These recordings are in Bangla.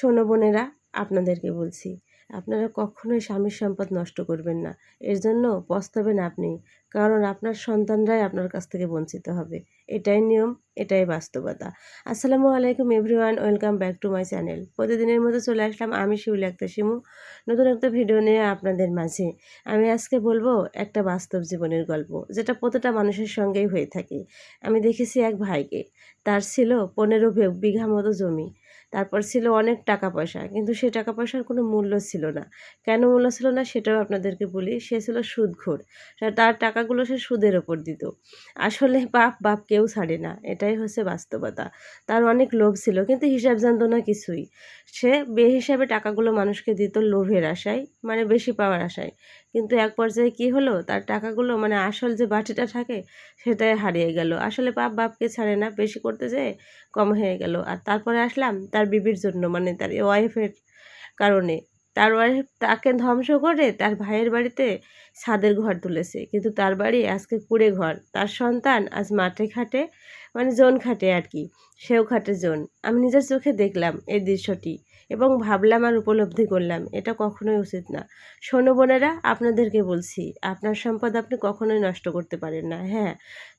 শোনো বোনেরা, আপনাদেরকে বলছি, আপনারা কখনোই স্বামীর সম্পদ নষ্ট করবেন না। এর জন্য পস্তাবেন আপনি, কারণ আপনার সন্তানরাই আপনার কাছ থেকে বঞ্চিত হবে। এটাই নিয়ম, এটাই বাস্তবতা। আসসালামু আলাইকুম everyone, welcome back to my channel. প্রতিদিনের মতো চলে আসলাম আমি শিউলি একটা শিমু। নতুন একটা ভিডিও নিয়ে আপনাদের মাঝে। আমি আজকে বলব একটা বাস্তব জীবনের গল্প, যেটা প্রতিটা মানুষের সঙ্গেই হয়ে থাকে। আমি দেখেছি এক ভাইকে, তার ছিল পনেরো বিঘা মতো জমি। তারপর ছিল অনেক টাকা পয়সা। কিন্তু সে টাকা পয়সার কোনো মূল্য ছিল না। কেন মূল্য ছিল না সেটাও আপনাদেরকে বলি, সে ছিল সুদখোর। তার টাকাগুলো সে সুদের ওপর দিত। আসলে বাপ বাপ কেউ ছাড়ে না, এটাই হচ্ছে বাস্তবতা। তার অনেক লোভ ছিল, কিন্তু হিসাব জানত না কিছুই। সে বে হিসাবে টাকাগুলো মানুষকে দিত লোভের আশায় মানে বেশি পাওয়ার আশায়। কিন্তু এক পর্যায়ে কি হলো? তার টাকাগুলো মানে আসল যে বাটিটা থাকে, সেটাই হারিয়ে গেল। আসলে বাপ বাপকে ছাড়ে না, বেশি করতে যেয়ে কম হয়ে গেল। আর তারপরে আসলাম তার বিবির জন্য মানে তার ওয়াইফের কারণে। তার ওয়াইফ তাকে ধ্বংস করে তার ভাইয়ের বাড়িতে ছাদের ঘর তুলেছে। কিন্তু তার বাড়ি আজকে কুড়ে ঘর। তার সন্তান আজ মাঠে খাটে মানে জোন খাটে আর কি। সেও খাটে জোন। আমি নিজের চোখে দেখলাম এই দৃশ্যটি এবং ভাবলাম আর উপলব্ধি করলাম, এটা কখনোই উচিত না। শোনো বোনেরা, আপনাদেরকে বলছি, আপনার সম্পদ আপনি কখনোই নষ্ট করতে পারেন না। হ্যাঁ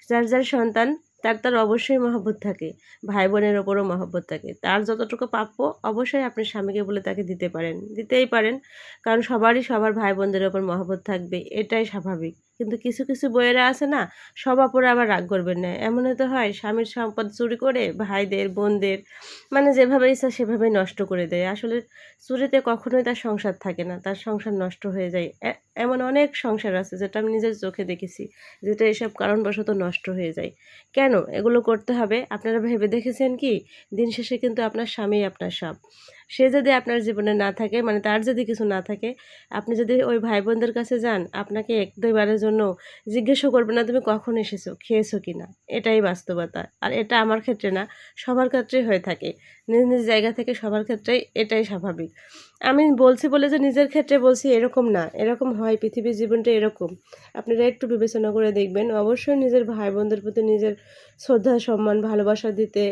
যার যার সন্তান তার তার অবশ্যই মহব্বত থাকে। ভাই বোনের ওপরও মহব্বত থাকে। তার যতটুকু প্রাপ্য, অবশ্যই আপনি স্বামীকে বলে তাকে দিতে পারেন। দিতেই পারেন। কারণ সবারই, সবার ভাই বোনদের ওপর মহব্বত থাকবে, এটাই স্বাভাবিক। কিন্তু কিছু কিছু বইয়েরা আছে না, সব অপরে আবার রাগ করবেন না। এমন তো হয়, স্বামীর সম্পদ চুরি করে ভাইদের, বোনদের মানে যেভাবে ইচ্ছা সেভাবে নষ্ট করে দেয়। আসলে চুরিতে কখনোই তার সংসার থাকে না, তার সংসার নষ্ট হয়ে যায়। এমন অনেক সংসার আছে যেটা আমি নিজের চোখে দেখেছি, যেটা এসব কারণবশত নষ্ট হয়ে যায়। কেন? এগুলো করতে হবে। আপনারা ভেবে দেখেছেন কি? দিন শেষে কিন্তু আপনার স্বামী আপনার সব সে যদি আপনার জীবনে না থাকে মানে তার যদি কিছু না থাকে, আপনি যদি ওই ভাই বোনদের কাছে যান, আপনাকে এক দুইবারের জন্য জিজ্ঞেসও করবে না, তুমি কখন এসেছ? খেয়েছো কি না? এটাই বাস্তবতা। আর এটা আমার ক্ষেত্রে না, সবার ক্ষেত্রেই হয়ে থাকে। নিজ নিজ জায়গা থেকে সবার ক্ষেত্রেই এটাই স্বাভাবিক। আমি বলছি বলে যে নিজের ক্ষেত্রে বলছি এরকম না, এরকম হয়, পৃথিবীর জীবনটা এরকম। আপনারা একটু বিবেচনা করে দেখবেন, অবশ্যই নিজের ভাই বোনদের প্রতি নিজের শ্রদ্ধা, সম্মান, ভালোবাসা দিতে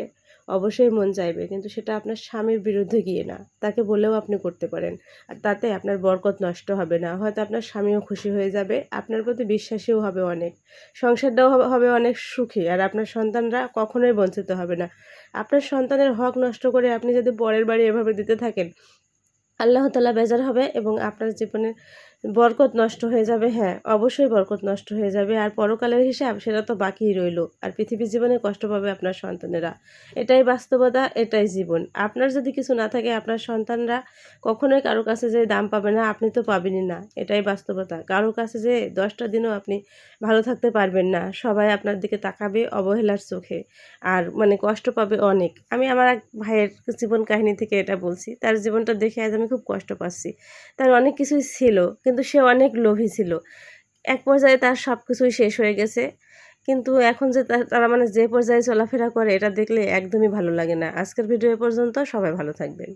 অবশ্যই মন চাইবে। কিন্তু সেটা আপনার স্বামীর বিরুদ্ধে গিয়ে না। তাকে বলেও আপনি করতে পারেন। আর তাতে আপনার বরকত নষ্ট হবে না। হয়তো আপনার স্বামীও খুশি হয়ে যাবে। আপনার প্রতি বিশ্বাসীও হবে অনেক। সংসারটাও হবে অনেক সুখী। আর আপনার সন্তানরা কখনোই বঞ্চিত হবে না। আপনার সন্তানের হক নষ্ট করে আপনি যদি পরের বাড়ি এভাবে দিতে থাকেন, আল্লাহ তালা বেজার হবে এবং আপনার জীবনে বরকত নষ্ট হয়ে যাবে হ্যাঁ অবশ্যই বরকত নষ্ট হয়ে যাবে। আর পরকালের হিসাব সেটা তো বাকিই রইল। আর পৃথিবীর জীবনে কষ্ট পাবে আপনার সন্তানেরা। এটাই বাস্তবতা, এটাই জীবন। আপনার যদি কিছু না থাকে, আপনার সন্তানরা কখনোই কারও কাছে যে দাম পাবে না, আপনি তো পাবেনই না। এটাই বাস্তবতা। কারও কাছে যে দশটা দিনও আপনি ভালো থাকতে পারবেন না। সবাই আপনার দিকে তাকাবে অবহেলার চোখে। আর মানে কষ্ট পাবে অনেক। আমি আমার এক ভাইয়ের জীবন কাহিনী থেকে এটা বলছি। তার জীবনটা দেখে আজ আমি খুব কষ্ট পাচ্ছি। তার অনেক কিছুই ছিল কিন্তু সে অনেক লোভী ছিল। এক পর্যায়ে তার সব কিছুই শেষ হয়ে গেছে। কিন্তু এখন যে তারা মানে যে পর্যায়ে চলাফেরা করে, এটা দেখলে একদমই ভালো লাগে না। আজকের ভিডিও পর্যন্ত সবাই ভালো থাকবেন।